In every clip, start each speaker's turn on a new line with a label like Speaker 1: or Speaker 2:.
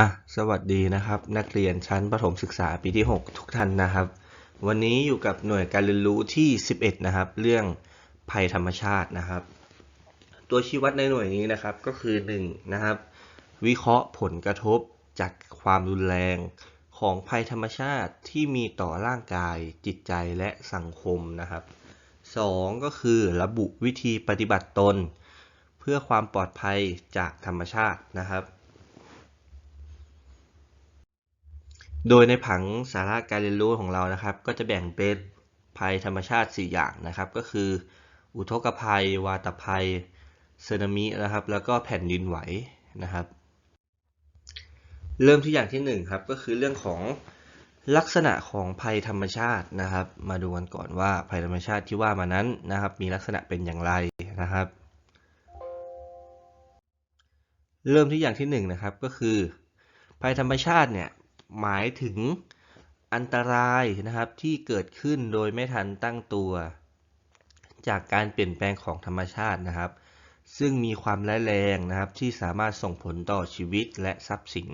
Speaker 1: อะสวัสดีนะครับ นักเรียนชั้นประถมศึกษาปีที่ 6 ทุกท่านนะครับ วันนี้อยู่กับหน่วยการเรียนรู้ที่ 11 นะครับ เรื่องภัยธรรมชาตินะครับ ตัวชี้วัดในหน่วยนี้นะครับก็คือ 1 นะครับ วิเคราะห์ผลกระทบจากความรุนแรงของภัยธรรมชาติที่มีต่อร่างกายจิตใจและสังคมนะครับ 2 ก็คือระบุวิธีปฏิบัติตน เพื่อความปลอดภัยจากธรรมชาตินะครับ โดยในผังสาระการเรียนรู้ของเรานะครับ ก็จะแบ่งเป็นภัยธรรมชาติ 4 อย่างนะครับ ก็คือ อุทกภัย วาตภัยสึนามินะครับ แล้วก็แผ่นดินไหวนะครับ เริ่มที่อย่างที่ 1 ครับ ก็คือเรื่องของลักษณะของภัยธรรมชาตินะครับ มาดูกันก่อนว่าภัยธรรมชาติที่ว่ามานั้นนะครับ มีลักษณะเป็นอย่างไรนะครับ เริ่มที่อย่างที่1นะครับก็คือภัยธรรมชาติเนี่ย หมายถึงอันตรายนะครับที่เกิดขึ้นโดยไม่ทันตั้งตัว จากการเปลี่ยนแปลงของธรรมชาตินะครับ ซึ่งมีความร้ายแรงนะครับที่สามารถส่งผลต่อชีวิตและทรัพย์สิน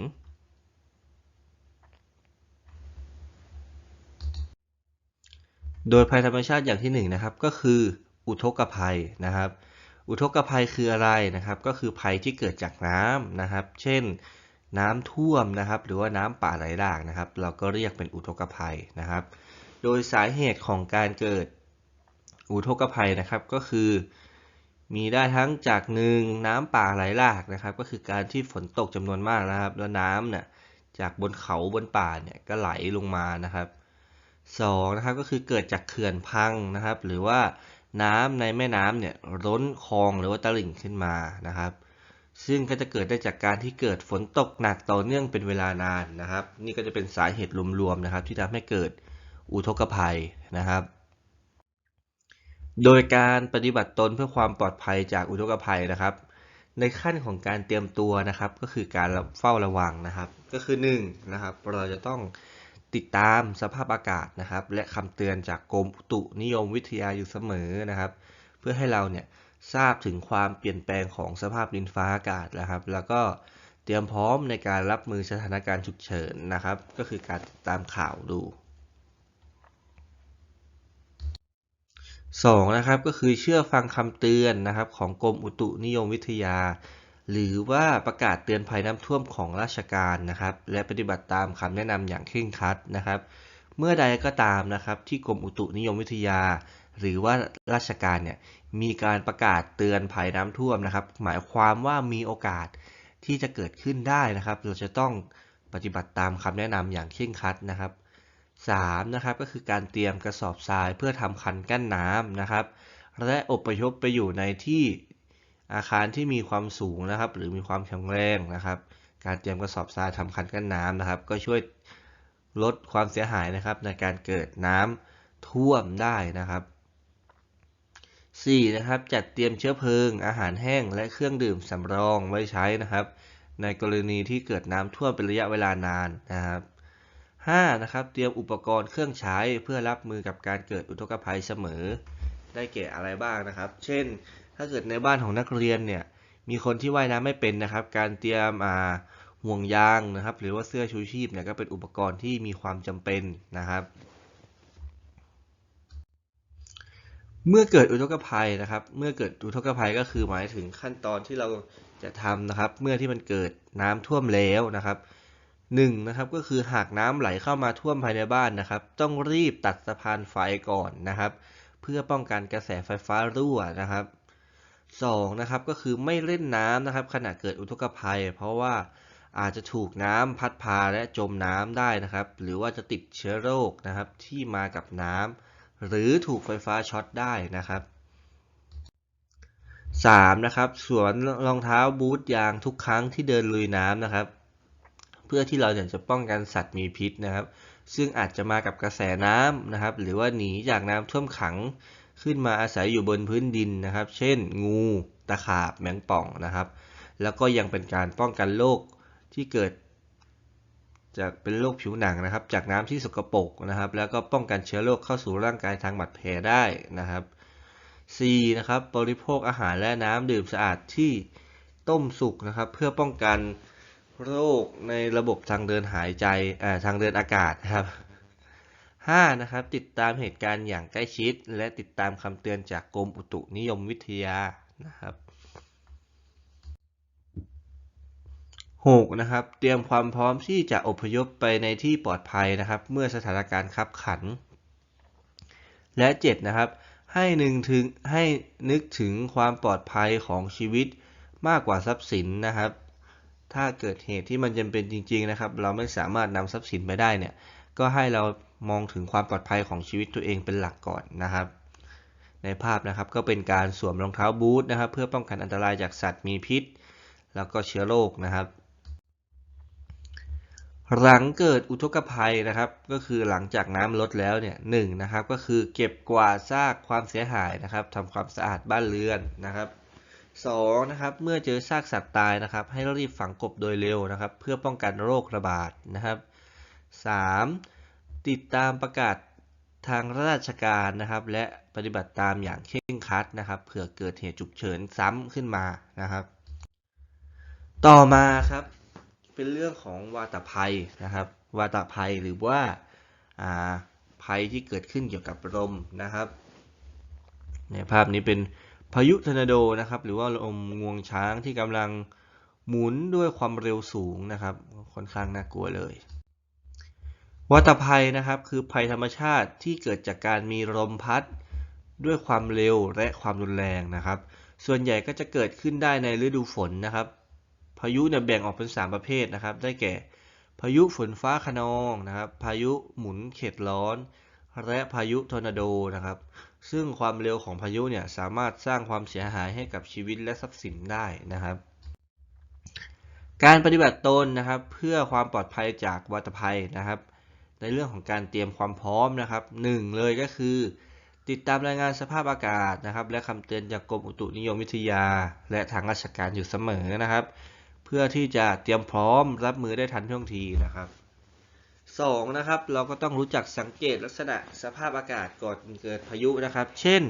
Speaker 1: โดยภัยธรรมชาติอย่างที่1นงนะครับก็คืออุทกภัยนะครับ อุทกภัยคืออะไรนะครับ ก็คือภัยที่เกิดจากน้ำนะครับ เช่น น้ำท่วมนะครับ หรือว่าน้ำป่าไหลหลากนะครับ เราก็เรียกเป็นอุทกภัยนะครับ โดยสาเหตุของการเกิดอุทกภัยนะครับก็คือ มีได้ทั้งจากหนึ่งน้ำป่าไหลหลากนะครับ ก็คือการที่ฝนตกจำนวนมากนะครับ แล้วน้ำเนี่ยจากบนเขาบนป่าเนี่ยก็ไหลลงมานะครับสองนะครับก็คือเกิดจากเขื่อนพังนะครับ หรือว่าน้ำในแม่น้ำเนี่ยล้นคลองหรือว่าตลิ่งขึ้นมานะครับ ซึ่งก็จะเกิดได้จากการที่เกิดฝนตกหนักต่อเนื่องเป็นเวลานานนะครับ นี่ก็จะเป็นสาเหตุรวมๆนะครับ ที่ทำให้เกิดอุทกภัยนะครับ โดยการปฏิบัติตนเพื่อความปลอดภัยจากอุทกภัยนะครับ ในขั้นของการเตรียมตัวนะครับ ก็คือการเฝ้าระวังนะครับ ก็คือ1นะครับเราจะต้องติดตามสภาพอากาศนะครับ และคำเตือนจากกรมอุตุนิยมวิทยาอยู่เสมอนะครับ เพื่อให้เราเนี่ย ทราบถึงความเปลี่ยนแปลงของสภาพดินฟ้าอากาศนะครับ แล้วก็เตรียมพร้อมในการรับมือสถานการณ์ฉุกเฉินนะครับ ก็คือการติดตามข่าวดู 2. นะครับก็คือเชื่อฟังคำเตือนนะครับของกรมอุตุนิยมวิทยา หรือว่าประกาศเตือนภัยน้ำท่วมของราชการนะครับ และปฏิบัติตามคำแนะนำอย่างเคร่งครัดนะครับ เมื่อใดก็ตามนะครับที่กรมอุตุนิยมวิทยา หรือว่าราชการเนี่ยมีการประกาศเตือนภัยน้ำท่วมนะครับ หมายความว่ามีโอกาสที่จะเกิดขึ้นได้นะครับ เราจะต้องปฏิบัติตามคำแนะนำอย่างเคร่งครัดนะครับ 3. นะครับก็คือการเตรียมกระสอบทรายเพื่อทำคันกั้นน้ำนะครับและอบพยพไปอยู่ในที่อาคารที่มีความสูงนะครับ หรือมีความแข็งแรงนะครับ การเตรียมกระสอบทรายทำคันกั้นน้ำนะครับ ก็ช่วย ลดความเสียหายนะครับในการเกิดน้ำท่วมได้นะครับ 4. นะครับจัดเตรียมเชื้อเพลิง อาหารแห้ง และเครื่องดื่มสำรองไว้ใช้นะครับ ในกรณีที่เกิดน้ำท่วมเป็นระยะเวลานานนะครับ 5. นะครับเตรียมอุปกรณ์เครื่องใช้เพื่อรับมือกับการเกิดอุทกภัยเสมอ ได้แก่อะไรบ้างนะครับ เช่น ถ้าเกิดในบ้านของนักเรียนเนี่ยมีคนที่ว่ายน้ำไม่เป็นนะครับ การเตรียมอ่า ห่วงยางนะครับ หรือว่าเสื้อชูชีพเนี่ยก็เป็นอุปกรณ์ที่มีความจำเป็นนะครับ เมื่อเกิดอุทกภัยนะครับ เมื่อเกิดอุทกภัยก็คือหมายถึงขั้นตอนที่เราจะทำนะครับ เมื่อที่มันเกิดน้ำท่วมแล้วนะครับหนึ่งนะครับก็คือหากน้ำไหลเข้ามาท่วมภายในบ้านนะครับ ต้องรีบตัดสะพานไฟก่อนนะครับ เพื่อป้องกันกระแสไฟฟ้ารั่วนะครับสองนะครับก็คือไม่เล่นน้ำนะครับ ขณะเกิดอุทกภัย เพราะว่า อาจจะถูกน้ำพัดพาและจมน้ำได้นะครับ หรือว่าจะติดเชื้อโรคนะครับที่มากับน้ำหรือถูกไฟฟ้าช็อตได้นะครับ 3. นะครับสวมรองเท้าบูทยางทุกครั้งที่เดินลุยน้ำนะครับ เพื่อที่เราจะป้องกันสัตว์มีพิษนะครับ ซึ่งอาจจะมากับกระแสน้ำนะครับ หรือว่าหนีจากน้ำท่วมขังขึ้นมาอาศัยอยู่บนพื้นดินนะครับ เช่น งู ตะขาบแมงป่องนะครับ แล้วก็ยังเป็นการป้องกันโรค ที่เกิด จากเป็นโรคผิวหนังนะครับ จากน้ำที่สกปรกนะครับ แล้วก็ป้องกันเชื้อโรคเข้าสู่ร่างกายทางบาดแผลได้นะครับ 4. นะครับบริโภคอาหารและน้ำดื่มสะอาดที่ต้มสุกนะครับ เพื่อป้องกันโรคในระบบทางเดินหายใจทางเดินอากาศครับ 5. นะครับติดตามเหตุการณ์อย่างใกล้ชิด และติดตามคำเตือนจากกรมอุตุนิยมวิทยานะครับ 6. นะครับเตรียมความพร้อมที่จะอพยพไปในที่ปลอดภัยนะครับ เมื่อสถานการณ์ขับขัน และ 7. นะครับ ให้นึงถึงให้นึกถึงความปลอดภัยของชีวิตมากกว่าทรัพย์สินนะครับ ถ้าเกิดเหตุที่มันจำเป็นจริง ๆนะครับ เราไม่สามารถนำทรัพย์สินไปได้เนี่ยก็ให้เรามองถึงความปลอดภัยของชีวิตตัวเองเป็นหลักก่อนนะครับ ในภาพนะครับก็เป็นการสวมรองเท้าบูทนะครับ เพื่อป้องกันอันตรายจากสัตว์มีพิษ แล้วก็เชื้อโรคนะครับ หลังเกิดอุทกภัยนะครับ ก็คือหลังจากน้ำลดแล้วเนี่ยหนึ่งนะครับ ก็คือเก็บกวาดซากความเสียหายนะครับทำความสะอาดบ้านเรือนนะครับสองนะครับเมื่อเจอซากสัตว์ตายนะครับ ให้รีบฝังกบโดยเร็วนะครับ เพื่อป้องกันโรคระบาดนะครับสามติดตามประกาศทางราชการนะครับ และปฏิบัติตามอย่างเคร่งครัดนะครับเผื่อเกิดเหตุฉุกเฉินซ้ำขึ้นมานะครับ ต่อมาครับ เป็นเรื่องของวาตภัยนะครับ วาตภัยหรือว่าภัยที่เกิดขึ้นเกี่ยวกับลมนะครับในภาพนี้เป็นพายุทอร์นาโดนะครับ หรือว่าลมงวงช้างที่กำลังหมุนด้วยความเร็วสูงนะครับ ค่อนข้างน่ากลัวเลย วัตภัยนะครับคือภัยธรรมชาติที่เกิดจากการมีลมพัด ด้วยความเร็วและความรุนแรงนะครับ ส่วนใหญ่ก็จะเกิดขึ้นได้ในฤดูฝนนะครับ พายุเนี่ยแบ่งออกเป็น 3 ประเภทนะครับ ได้แก่ พายุฝนฟ้าคะนองนะครับ พายุหมุนเขตร้อน และพายุทอร์นาโดนะครับ ซึ่งความเร็วของพายุเนี่ยสามารถสร้างความเสียหายให้กับชีวิตและทรัพย์สินได้นะครับ การปฏิบัติตนนะครับเพื่อความปลอดภัยจากวัตภัยนะครับ ในเรื่องของการเตรียมความพร้อมนะครับหนึ่งเลยก็คือติดตามรายงานสภาพอากาศนะครับ และคำเตือนจากกรมอุตุนิยมวิทยา และทางราชการอยู่เสมอนะครับ พื่อที่จะเตรียมพร้อมรับมือได้ทันท่วงทีนะครับสองนะครับ เราก็ต้องรู้จักสังเกตลักษณะสภาพอากาศก่อนเกิดพายุนะครับ เช่น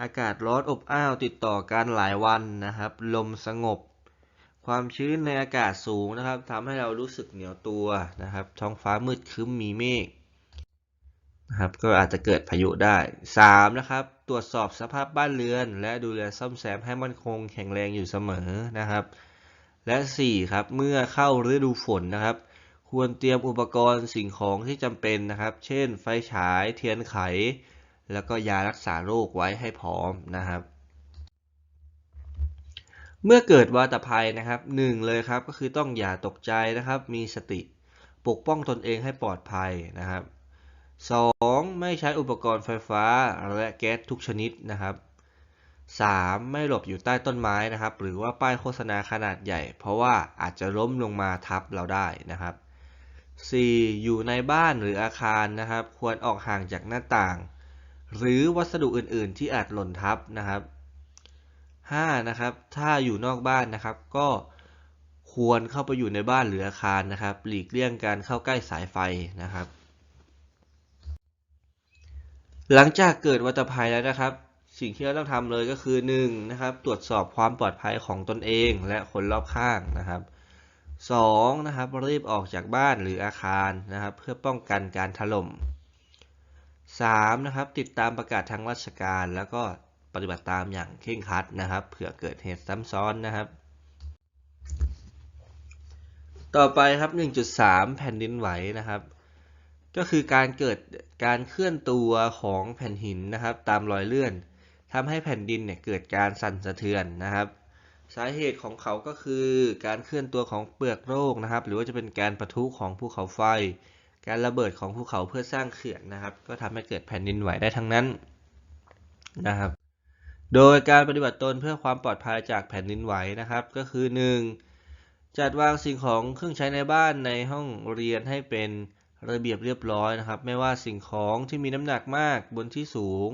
Speaker 1: อากาศร้อนอบอ้าวติดต่อกันหลายวันนะครับ ลมสงบ ความชื้นในอากาศสูงนะครับทำให้เรารู้สึกเหนียวตัวนะครับ ท้องฟ้ามืดครึ้มมีเมฆนะครับก็อาจจะเกิดพายุได้ 3. นะครับ ตรวจสอบสภาพบ้านเรือน และดูแลซ่อมแซมให้มั่นคงแข็งแรงอยู่เสมอนะครับ และ 4. ครับ เมื่อเข้าฤดูฝนนะครับ ควรเตรียมอุปกรณ์สิ่งของที่จำเป็นนะครับ เช่น ไฟฉาย เทียนไข แล้วก็ยารักษาโรคไว้ให้พร้อมนะครับ เมื่อเกิดวาตภัยนะครับหนึ่งเลยครับก็คือต้องอย่าตกใจนะครับ มีสติ ปกป้องตนเองให้ปลอดภัยนะครับ 2. ไม่ใช้อุปกรณ์ไฟฟ้าและแก๊สทุกชนิดนะครับ 3. ไม่หลบอยู่ใต้ต้นไม้นะครับ หรือว่าป้ายโฆษณาขนาดใหญ่ เพราะว่าอาจจะล้มลงมาทับเราได้นะครับ 4. อยู่ในบ้านหรืออาคารนะครับ ควรออกห่างจากหน้าต่าง หรือวัสดุอื่นๆ ที่อาจหล่นทับนะครับ 5. นะครับ ถ้าอยู่นอกบ้านนะครับ ก็ควรเข้าไปอยู่ในบ้านหรืออาคารนะครับ หลีกเลี่ยงการเข้าใกล้สายไฟนะครับ หลังจากเกิดวัตภัยแล้วนะครับ สิ่งที่เราต้องทำเลยก็คือ 1. นะครับตรวจสอบความปลอดภัยของตนเองและคนรอบข้างนะครับ 2. นะครับรีบออกจากบ้านหรืออาคารนะครับเพื่อป้องกันการถล่ม 3. นะครับติดตามประกาศทางราชการ แล้วก็ปฏิบัติตามอย่างเคร่งครัดนะครับเผื่อเกิดเหตุซ้ำซ้อนนะครับ ต่อไปครับ 1.3 แผ่นดินไหวนะครับ ก็คือการเกิดการเคลื่อนตัวของแผ่นหินนะครับ ตามรอยเลื่อน ทำให้แผ่นดินเนี่ยเกิดการสั่นสะเทือนนะครับ สาเหตุของเขาก็คือการเคลื่อนตัวของเปลือกโลกนะครับ หรือว่าจะเป็นการประทุของภูเขาไฟ การระเบิดของภูเขาเพื่อสร้างเขื่อนนะครับ ก็ทำให้เกิดแผ่นดินไหวได้ทั้งนั้นนะครับ โดยการปฏิบัติตนเพื่อความปลอดภัยจากแผ่นดินไหวนะครับ ก็คือ 1. จัดวางสิ่งของเครื่องใช้ในบ้านในห้องเรียนให้เป็นระเบียบเรียบร้อยนะครับ ไม่ว่าสิ่งของที่มีน้ำหนักมากบนที่สูง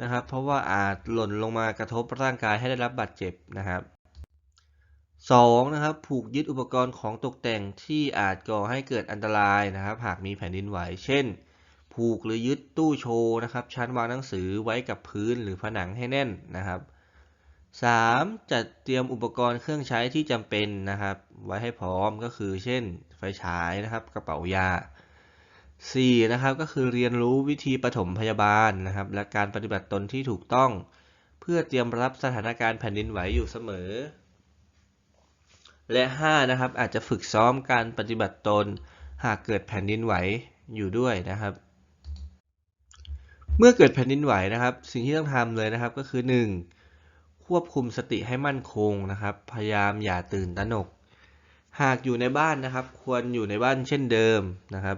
Speaker 1: นะครับ เพราะว่าอาจหล่นลงมากระทบร่างกายให้ได้รับบาดเจ็บนะครับ 2. นะครับผูกยึดอุปกรณ์ของตกแต่งที่อาจก่อให้เกิดอันตรายนะครับ หากมีแผ่นดินไหว เช่น ผูกหรือยึดตู้โชว์นะครับ ชั้นวางหนังสือไว้กับพื้นหรือผนังให้แน่นนะครับ 3. จัดเตรียมอุปกรณ์เครื่องใช้ที่จำเป็นนะครับ ไว้ให้พร้อมก็คือ เช่น ไฟฉายนะครับ กระเป๋ายา 4. นะครับก็คือเรียนรู้วิธีปฐมพยาบาลนะครับ และการปฏิบัติตนที่ถูกต้อง เพื่อเตรียมรับสถานการณ์แผ่นดินไหวอยู่เสมอ และ 5. นะครับอาจจะฝึกซ้อมการปฏิบัติตน หากเกิดแผ่นดินไหวอยู่ด้วยนะครับ เมื่อเกิดแผ่นดินไหวนะครับ สิ่งที่ต้องทำเลยนะครับก็คือ 1. ควบคุมสติให้มั่นคงนะครับ พยายามอย่าตื่นตระหนก หากอยู่ในบ้านนะครับ ควรอยู่ในบ้านเช่นเดิมนะครับ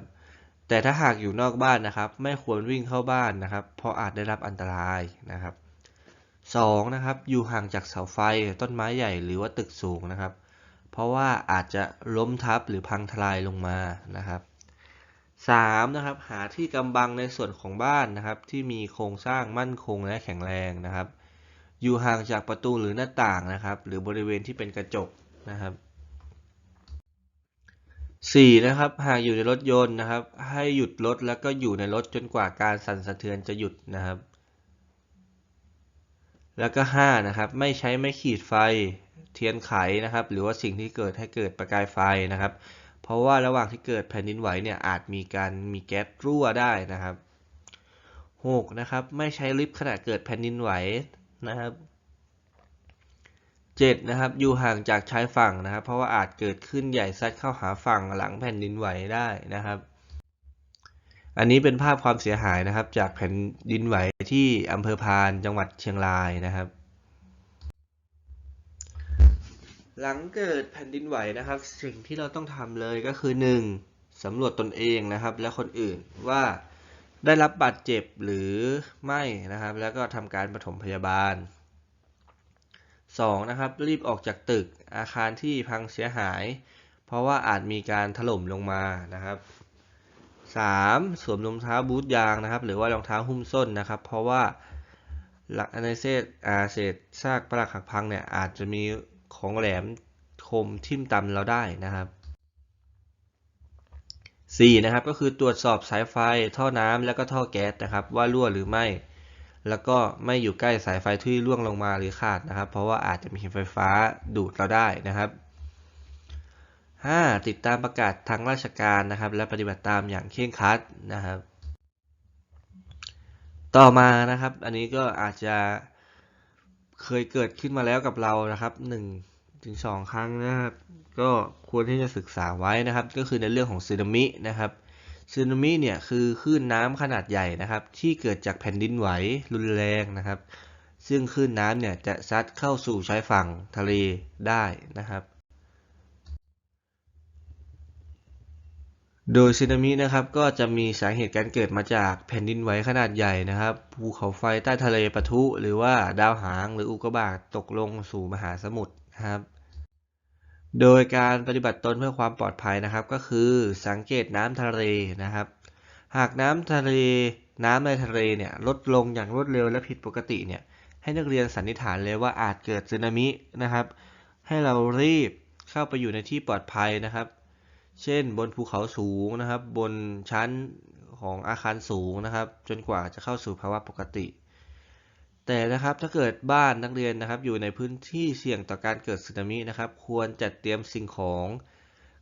Speaker 1: แต่ถ้าหากอยู่นอกบ้านนะครับ ไม่ควรวิ่งเข้าบ้านนะครับ เพราะอาจได้รับอันตรายนะครับ 2. นะครับ อยู่ห่างจากเสาไฟต้นไม้ใหญ่หรือว่าตึกสูงนะครับ เพราะว่าอาจจะล้มทับหรือพังทลายลงมานะครับ 3. นะครับ หาที่กำบังในส่วนของบ้านนะครับ ที่มีโครงสร้างมั่นคงและแข็งแรงนะครับ อยู่ห่างจากประตูหรือหน้าต่างนะครับ หรือบริเวณที่เป็นกระจกนะครับ 4. นะครับหากอยู่ในรถยนต์นะครับ ให้หยุดรถแล้วก็อยู่ในรถจนกว่าการสั่นสะเทือนจะหยุดนะครับ แล้วก็ 5. นะครับ ไม่ใช้ไม้ขีดไฟเทียนไขนะครับ หรือว่าสิ่งที่เกิดให้เกิดประกายไฟนะครับ เพราะว่าระหว่างที่เกิดแผ่นดินไหวเนี่ยอาจมีการมีแก๊สรั่วได้นะครับ 6. นะครับ ไม่ใช้ลิฟต์ขณะเกิดแผ่นดินไหวนะครับ 7. นะครับอยู่ห่างจากชายฝั่งนะครับ เพราะว่าอาจเกิดขึ้นใหญ่ซัดเข้าหาฝั่งหลังแผ่นดินไหวได้นะครับ อันนี้เป็นภาพความเสียหายนะครับ จากแผ่นดินไหวที่อำเภอพานจังหวัดเชียงรายนะครับ หลังเกิดแผ่นดินไหวนะครับ สิ่งที่เราต้องทำเลยก็คือ 1. สำรวจตนเองนะครับ และคนอื่นว่าได้รับบาดเจ็บหรือไม่นะครับ แล้วก็ทำการปฐมพยาบาล 2. นะครับ รีบออกจากตึกอาคารที่พังเสียหาย เพราะว่าอาจมีการถล่มลงมานะครับ 3. สวมรองเท้าบูทยางนะครับ หรือว่ารองเท้าหุ้มส้นนะครับ เพราะว่าหลักในเศษอาเศษซากปรักหักพังเนี่ยอาจจะมีของแหลมคมทิ่มตำเราได้นะครับ 4. นะครับก็คือตรวจสอบสายไฟท่อน้ำแล้วก็ท่อแก๊สนะครับ ว่ารั่วหรือไม่ แล้วก็ไม่อยู่ใกล้สายไฟที่ร่วงลงมาหรือขาดนะครับ เพราะว่าอาจจะมีไฟฟ้าดูดเราได้นะครับ 5. ติดตามประกาศทางราชการนะครับ และปฏิบัติตามอย่างเคร่งครัดนะครับ ต่อมานะครับ อันนี้ก็อาจจะเคยเกิดขึ้นมาแล้วกับเรานะครับ1ถึง2ครั้งนะครับ ก็ควรที่จะศึกษาไว้นะครับ ก็คือในเรื่องของสึนามินะครับ สึนามิเนี่ยคือคลื่นน้ำขนาดใหญ่นะครับ ที่เกิดจากแผ่นดินไหวรุนแรงนะครับ ซึ่งคลื่นน้ำเนี่ยจะซัดเข้าสู่ชายฝั่งทะเลได้นะครับ โดยสึนามินะครับก็จะมีสาเหตุการเกิดมาจากแผ่นดินไหวขนาดใหญ่นะครับภูเขาไฟใต้ทะเลปะทุ หรือว่าดาวหางหรืออุกกาบาตตกลงสู่มหาสมุทรนะครับ โดยการปฏิบัติตนเพื่อความปลอดภัยนะครับ ก็คือสังเกตน้ำทะเลนะครับ หากน้ำทะเลน้ำในทะเลเนี่ยลดลงอย่างรวดเร็วและผิดปกติเนี่ยให้นักเรียนสันนิษฐานเลยว่าอาจเกิดสึนามินะครับ ให้เรารีบเข้าไปอยู่ในที่ปลอดภัยนะครับ เช่นบนภูเขาสูงนะครับ บนชั้นของอาคารสูงนะครับ จนกว่าจะเข้าสู่ภาวะปกติ แต่นะครับถ้าเกิดบ้านนักเรียนนะครับ อยู่ในพื้นที่เสี่ยงต่อการเกิดสึนามินะครับ ควรจัดเตรียมสิ่งของ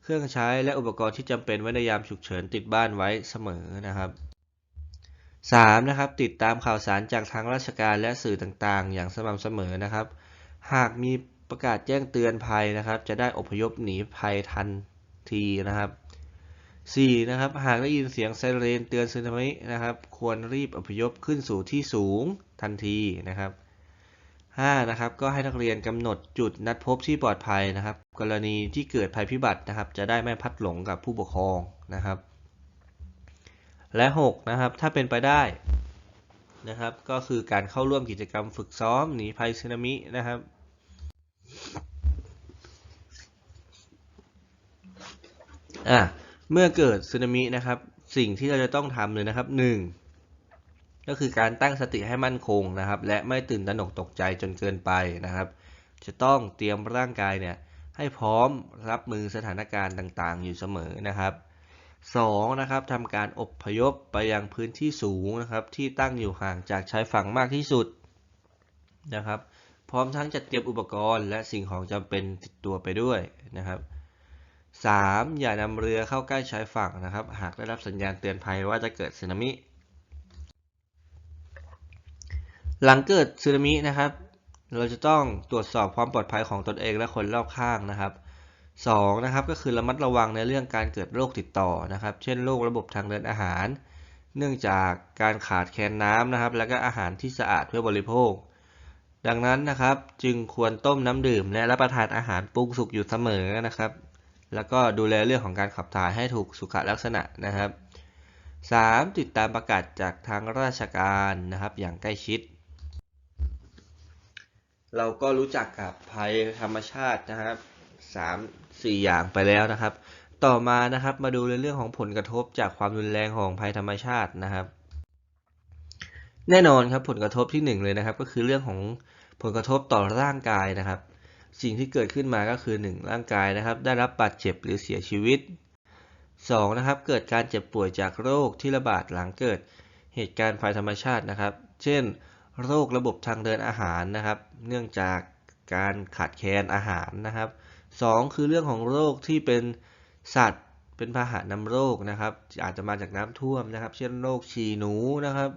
Speaker 1: เครื่องใช้และอุปกรณ์ที่จำเป็นไว้ในยามฉุกเฉินติดบ้านไว้เสมอนะครับ 3. นะครับติดตามข่าวสารจากทางราชการและสื่อต่างๆ อย่างสม่ำเสมอนะครับ หากมีประกาศแจ้งเตือนภัยนะครับ จะได้อพยพหนีภัยทันทีนะครับ 4. นะครับหากได้ยินเสียงไซเรนเตือนสึนามินะครับ ควรรีบอพยพขึ้นสู่ที่สูง ทันทีนะครับ 5. นะครับก็ให้นักเรียนกำหนดจุดนัดพบที่ปลอดภัยนะครับ กรณีที่เกิดภัยพิบัตินะครับ จะได้ไม่พัดหลงกับผู้ปกครองนะครับ และ 6. นะครับถ้าเป็นไปได้นะครับก็คือการเข้าร่วมกิจกรรมฝึกซ้อมหนีภัยสึนามินะครับอะเมื่อเกิดสึนามินะครับ สิ่งที่เราจะต้องทำเลยนะครับ 1. ก็คือการตั้งสติให้มั่นคงนะครับ และไม่ตื่นตระหนกตกใจจนเกินไปนะครับ จะต้องเตรียมร่างกายเนี่ยให้พร้อมรับมือสถานการณ์ต่างๆ อยู่เสมอนะครับ 2. นะครับทำการอบพยพไปยังพื้นที่สูงนะครับที่ตั้งอยู่ห่างจากชายฝั่งมากที่สุดนะครับ พร้อมทั้งจัดเตรียมอุปกรณ์และสิ่งของจำเป็นติดตัวไปด้วยนะครับ 3. อย่านำเรือเข้าใกล้ชายฝั่งนะครับ หากได้รับสัญญาณเตือนภัยว่าจะเกิดสึนามิ หลังเกิดสึนามินะครับ เราจะต้องตรวจสอบความปลอดภัยของตนเองและคนรอบข้างนะครับสองนะครับก็คือระมัดระวังในเรื่องการเกิดโรคติดต่อนะครับ เช่นโรคระบบทางเดินอาหาร เนื่องจากการขาดแคลนน้ำนะครับ และก็อาหารที่สะอาดเพื่อบริโภค ดังนั้นนะครับจึงควรต้มน้ำดื่ม และรับประทานอาหารปรุงสุกอยู่เสมอนะครับ แล้วก็ดูแลเรื่องของการขับถ่ายให้ถูกสุขลักษณะนะครับ 3. ติดตามประกาศจากทางราชการนะครับ อย่างใกล้ชิด เราก็รู้จักกับภัยธรรมชาตินะครับสามสี่อย่างไปแล้วนะครับ ต่อมานะครับมาดูในเรื่องของผลกระทบจากความรุนแรงของภัยธรรมชาตินะครับ แน่นอนครับผลกระทบที่หนึ่งเลยนะครับ ก็คือเรื่องของผลกระทบต่อร่างกายนะครับ สิ่งที่เกิดขึ้นมาก็คือ 1. ร่างกายนะครับ ได้รับบาดเจ็บหรือเสียชีวิต 2. นะครับ เกิดการเจ็บป่วยจากโรคที่ระบาดหลังเกิดเหตุการณ์ภัยธรรมชาตินะครับ เช่น โรคระบบทางเดินอาหารนะครับ เนื่องจากการขาดแคลนอาหารนะครับ 2. คือเรื่องของโรคที่เป็นสัตว์เป็นพาหะนำโรคนะครับ อาจจะมาจากน้ำท่วมนะครับ เช่นโรคฉี่หนูนะครับ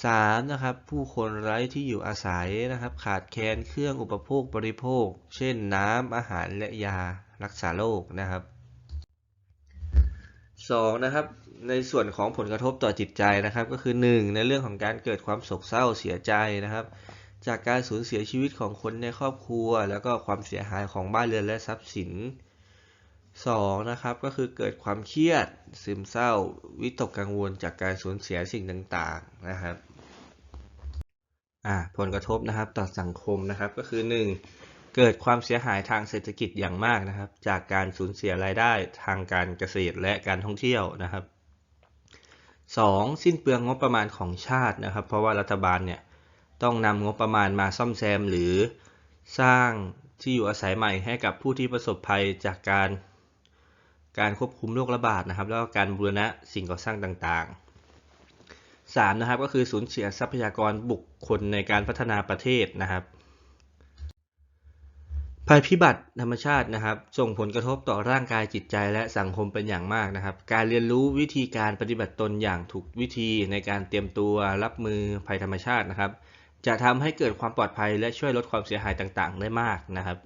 Speaker 1: 3. นะครับ ผู้คนไร้ที่อยู่อาศัยนะครับ ขาดแคลนเครื่องอุปโภคบริโภค เช่นน้ำอาหารและยารักษาโรคนะครับ 2. นะครับในส่วนของผลกระทบต่อจิตใจนะครับ ก็คือ 1. ในเรื่องของการเกิดความโศกเศร้าเสียใจนะครับ จากการสูญเสียชีวิตของคนในครอบครัว แล้วก็ความเสียหายของบ้านเรือนและทรัพย์สิน 2. นะครับก็คือเกิดความเครียดซึมเศร้า วิตกกังวลจากการสูญเสียสิ่งต่างๆนะครับผลกระทบนะครับต่อสังคมนะครับก็คือ 1. เกิดความเสียหายทางเศรษฐกิจอย่างมากนะครับ จากการสูญเสียรายได้ทางการเกษตรและการท่องเที่ยวนะครับ 2. สิ้นเปลืองงบประมาณของชาตินะครับ เพราะว่ารัฐบาลเนี่ยต้องนำงบประมาณมาซ่อมแซมหรือสร้างที่อยู่อาศัยใหม่ให้กับผู้ที่ประสบภัยจากการการควบคุมโรคระบาดนะครับ แล้วก็การบูรณะสิ่งก่อสร้างต่างๆ 3. นะครับก็คือสูญเสียทรัพยากรบุคคลในการพัฒนาประเทศนะครับ ภัยพิบัติธรรมชาตินะครับ ส่งผลกระทบต่อร่างกายจิตใจและสังคมเป็นอย่างมากนะครับ การเรียนรู้วิธีการปฏิบัติตนอย่างถูกวิธีในการเตรียมตัวรับมือภัยธรรมชาตินะครับ จะทำให้เกิดความปลอดภัยและช่วยลดความเสียหายต่างๆ ได้มากนะครับ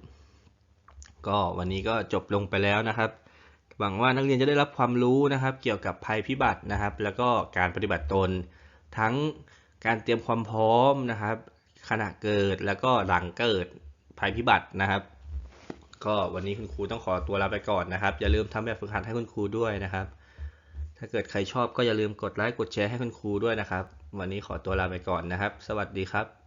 Speaker 1: ก็วันนี้ก็จบลงไปแล้วนะครับ หวังว่านักเรียนจะได้รับความรู้นะครับ เกี่ยวกับภัยพิบัตินะครับ แล้วก็การปฏิบัติตน ทั้งการเตรียมความพร้อมนะครับ ขณะเกิดแล้วก็หลังเกิดภัยพิบัตินะครับ ก็วันนี้คุณครูต้องขอตัวลาไปก่อนนะครับ อย่าลืมทำแบบฝึกหัดให้คุณครูด้วยนะครับ ถ้าเกิดใครชอบก็อย่าลืมกดไลค์กดแชร์ให้คุณครูด้วยนะครับ วันนี้ขอตัวลาไปก่อนนะครับ สวัสดีครับ